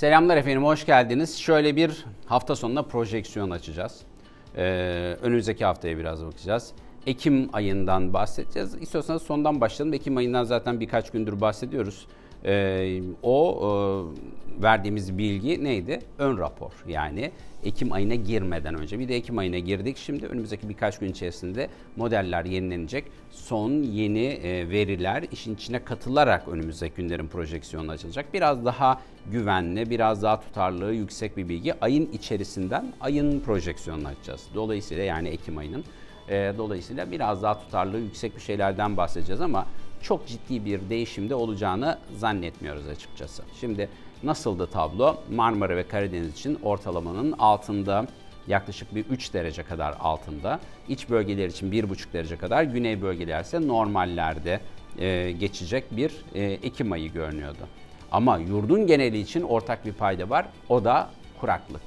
Selamlar efendim, hoş geldiniz. Şöyle bir hafta sonuna projeksiyon açacağız. Ee, önümüzdeki haftaya biraz bakacağız. Ekim ayından bahsedeceğiz. İstiyorsanız sondan başlayalım. Ekim ayından zaten birkaç gündür bahsediyoruz. Ee, o e, verdiğimiz bilgi neydi? Ön rapor. Yani Ekim ayına girmeden önce. Bir de Ekim ayına girdik. Şimdi önümüzdeki birkaç gün içerisinde modeller yenilenecek. Son yeni e, veriler işin içine katılarak önümüzdeki günlerin projeksiyonu açılacak. Biraz daha güvenli, biraz daha tutarlılığı yüksek bir bilgi. Ayın içerisinden ayın projeksiyonunu açacağız. Dolayısıyla yani Ekim ayının. E, dolayısıyla biraz daha tutarlılığı yüksek bir şeylerden bahsedeceğiz ama çok ciddi bir değişimde olacağını zannetmiyoruz açıkçası. Şimdi nasıldı tablo? Marmara ve Karadeniz için ortalamanın altında yaklaşık bir 3 derece kadar altında. İç bölgeler için 1,5 derece kadar, güney bölgeler ise normallerde e, geçecek bir e, Ekim ayı görünüyordu. Ama yurdun geneli için ortak bir payda var. O da kuraklık.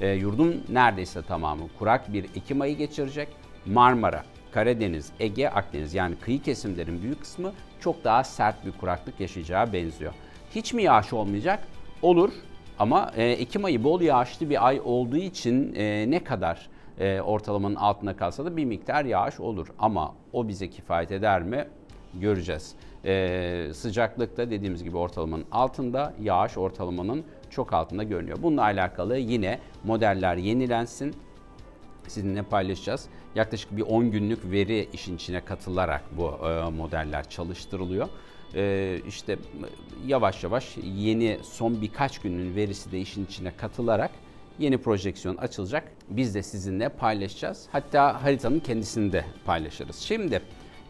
E, yurdun neredeyse tamamı kurak bir Ekim ayı geçirecek. Marmara, Karadeniz, Ege, Akdeniz yani kıyı kesimlerin büyük kısmı çok daha sert bir kuraklık yaşayacağı benziyor. Hiç mi yağış olmayacak? Olur ama e, Ekim ayı bol yağışlı bir ay olduğu için e, ne kadar e, ortalamanın altına kalsa da bir miktar yağış olur. Ama o bize kifayet eder mi? Göreceğiz. E, sıcaklıkta dediğimiz gibi ortalamanın altında, yağış ortalamanın çok altında görünüyor. Bununla alakalı yine modeller yenilensin sizinle paylaşacağız. Yaklaşık bir 10 günlük veri işin içine katılarak bu e, modeller çalıştırılıyor. E, işte yavaş yavaş yeni son birkaç günün verisi de işin içine katılarak yeni projeksiyon açılacak. Biz de sizinle paylaşacağız. Hatta haritanın kendisini de paylaşırız. Şimdi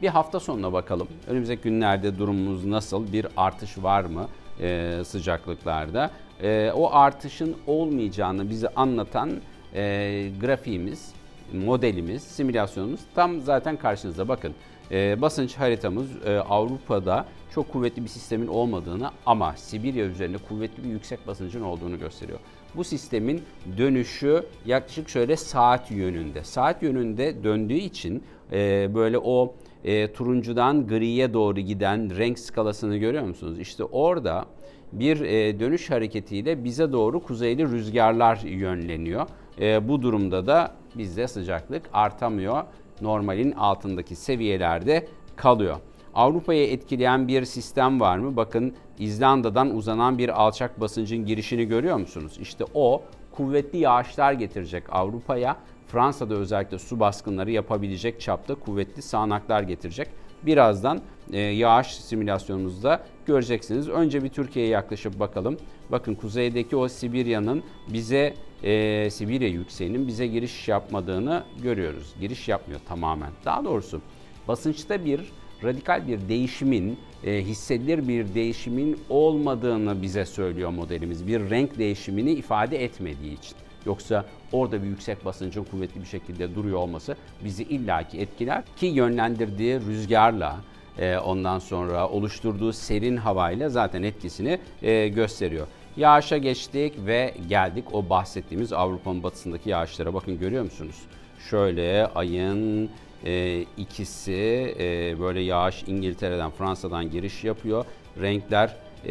bir hafta sonuna bakalım. Önümüzdeki günlerde durumumuz nasıl? Bir artış var mı e, sıcaklıklarda? E, o artışın olmayacağını bize anlatan e, grafiğimiz, modelimiz, simülasyonumuz tam zaten karşınızda. Bakın e, basınç haritamız e, Avrupa'da çok kuvvetli bir sistemin olmadığını ama Sibirya üzerinde kuvvetli bir yüksek basıncın olduğunu gösteriyor. Bu sistemin dönüşü yaklaşık şöyle saat yönünde. Saat yönünde döndüğü için e, böyle o e, turuncudan griye doğru giden renk skalasını görüyor musunuz? İşte orada bir e, dönüş hareketiyle bize doğru kuzeyli rüzgarlar yönleniyor. E, bu durumda da bizde sıcaklık artamıyor. Normalin altındaki seviyelerde kalıyor. Avrupa'ya etkileyen bir sistem var mı? Bakın İzlanda'dan uzanan bir alçak basıncın girişini görüyor musunuz? İşte o kuvvetli yağışlar getirecek Avrupa'ya. Fransa'da özellikle su baskınları yapabilecek çapta kuvvetli sağanaklar getirecek. Birazdan e, yağış simülasyonumuzda göreceksiniz. Önce bir Türkiye'ye yaklaşıp bakalım. Bakın kuzeydeki o Sibirya'nın bize e, Sibirya yükseğinin bize giriş yapmadığını görüyoruz. Giriş yapmıyor tamamen. Daha doğrusu basınçta bir radikal bir değişimin, e, hissedilir bir değişimin olmadığını bize söylüyor modelimiz. Bir renk değişimini ifade etmediği için. Yoksa orada bir yüksek basıncın kuvvetli bir şekilde duruyor olması bizi illaki etkiler ki yönlendirdiği rüzgarla ondan sonra oluşturduğu serin havayla zaten etkisini e, gösteriyor. Yağışa geçtik ve geldik o bahsettiğimiz Avrupa'nın batısındaki yağışlara. Bakın görüyor musunuz? Şöyle ayın e, ikisi e, böyle yağış İngiltere'den Fransa'dan giriş yapıyor. Renkler e,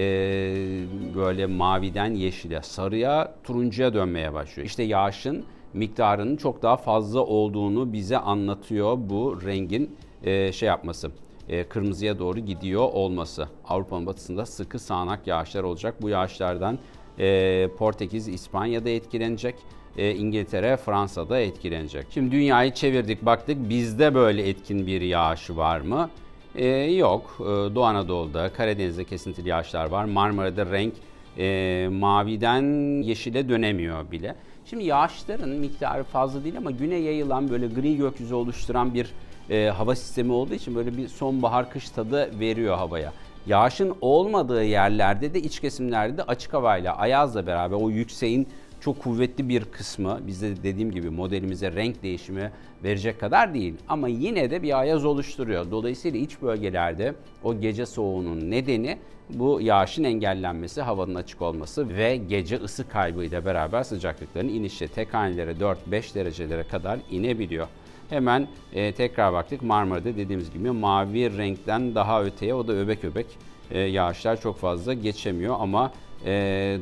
böyle maviden yeşile, sarıya, turuncuya dönmeye başlıyor. İşte yağışın miktarının çok daha fazla olduğunu bize anlatıyor bu rengin e, şey yapması. E, kırmızıya doğru gidiyor olması. Avrupa'nın batısında sıkı sağanak yağışlar olacak. Bu yağışlardan e, Portekiz, İspanya'da etkilenecek. E, İngiltere, Fransa'da etkilenecek. Şimdi dünyayı çevirdik baktık bizde böyle etkin bir yağış var mı? Ee, yok. Doğu Anadolu'da, Karadeniz'de kesintili yağışlar var. Marmara'da renk e, maviden yeşile dönemiyor bile. Şimdi yağışların miktarı fazla değil ama güne yayılan böyle gri gökyüzü oluşturan bir e, hava sistemi olduğu için böyle bir sonbahar kış tadı veriyor havaya. Yağışın olmadığı yerlerde de iç kesimlerde de açık havayla, ayazla beraber o yükseğin çok kuvvetli bir kısmı bizde dediğim gibi modelimize renk değişimi verecek kadar değil ama yine de bir ayaz oluşturuyor. Dolayısıyla iç bölgelerde o gece soğuğunun nedeni bu yağışın engellenmesi, havanın açık olması ve gece ısı kaybıyla beraber sıcaklıkların inişi tek hanelere 4-5 derecelere kadar inebiliyor. Hemen e, tekrar baktık Marmara'da dediğimiz gibi mavi renkten daha öteye o da öbek öbek e, yağışlar çok fazla geçemiyor ama e,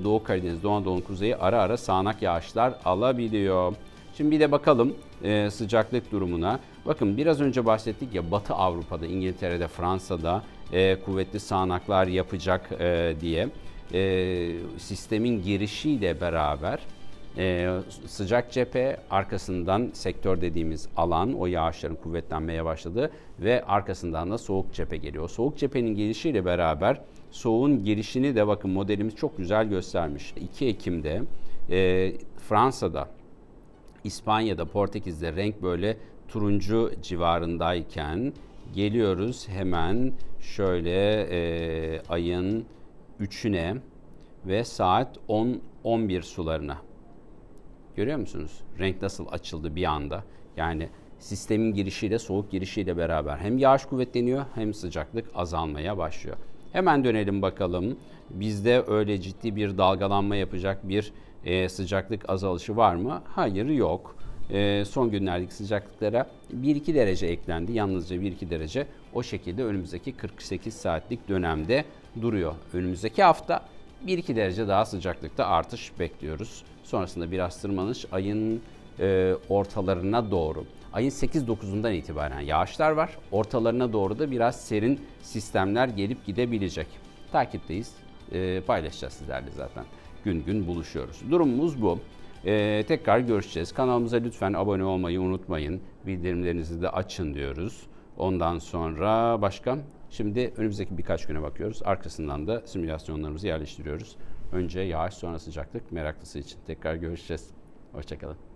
Doğu Karadeniz, Doğu Anadolu'nun kuzeyi ara ara sağanak yağışlar alabiliyor. Şimdi bir de bakalım e, sıcaklık durumuna. Bakın biraz önce bahsettik ya Batı Avrupa'da, İngiltere'de, Fransa'da e, kuvvetli sağanaklar yapacak e, diye. Sistemin girişiyle beraber sıcak cephe arkasından sektör dediğimiz alan o yağışların kuvvetlenmeye başladı ve arkasından da soğuk cephe geliyor. Soğuk cephenin gelişiyle beraber soğuğun girişini de bakın modelimiz çok güzel göstermiş. 2 Ekim'de e, Fransa'da İspanya'da, Portekiz'de renk böyle turuncu civarındayken geliyoruz hemen şöyle e, ayın 3'üne ve saat 10-11 sularına. Görüyor musunuz? Renk nasıl açıldı bir anda. Yani sistemin girişiyle soğuk girişiyle beraber hem yağış kuvvetleniyor hem sıcaklık azalmaya başlıyor. Hemen dönelim bakalım. Bizde öyle ciddi bir dalgalanma yapacak bir e, sıcaklık azalışı var mı? Hayır yok. E, son günlerdeki sıcaklıklara 1-2 derece eklendi. Yalnızca 1-2 derece o şekilde önümüzdeki 48 saatlik dönemde duruyor. Önümüzdeki hafta 1-2 derece daha sıcaklıkta artış bekliyoruz. Sonrasında biraz tırmanış ayın e, ortalarına doğru. Ayın 8-9'undan itibaren yağışlar var. Ortalarına doğru da biraz serin sistemler gelip gidebilecek. Takipteyiz. E, paylaşacağız sizlerle zaten. Gün gün buluşuyoruz. Durumumuz bu. E, tekrar görüşeceğiz. Kanalımıza lütfen abone olmayı unutmayın. Bildirimlerinizi de açın diyoruz. Ondan sonra başka? Şimdi önümüzdeki birkaç güne bakıyoruz. Arkasından da simülasyonlarımızı yerleştiriyoruz. Önce yağış sonra sıcaklık meraklısı için. Tekrar görüşeceğiz. Hoşçakalın.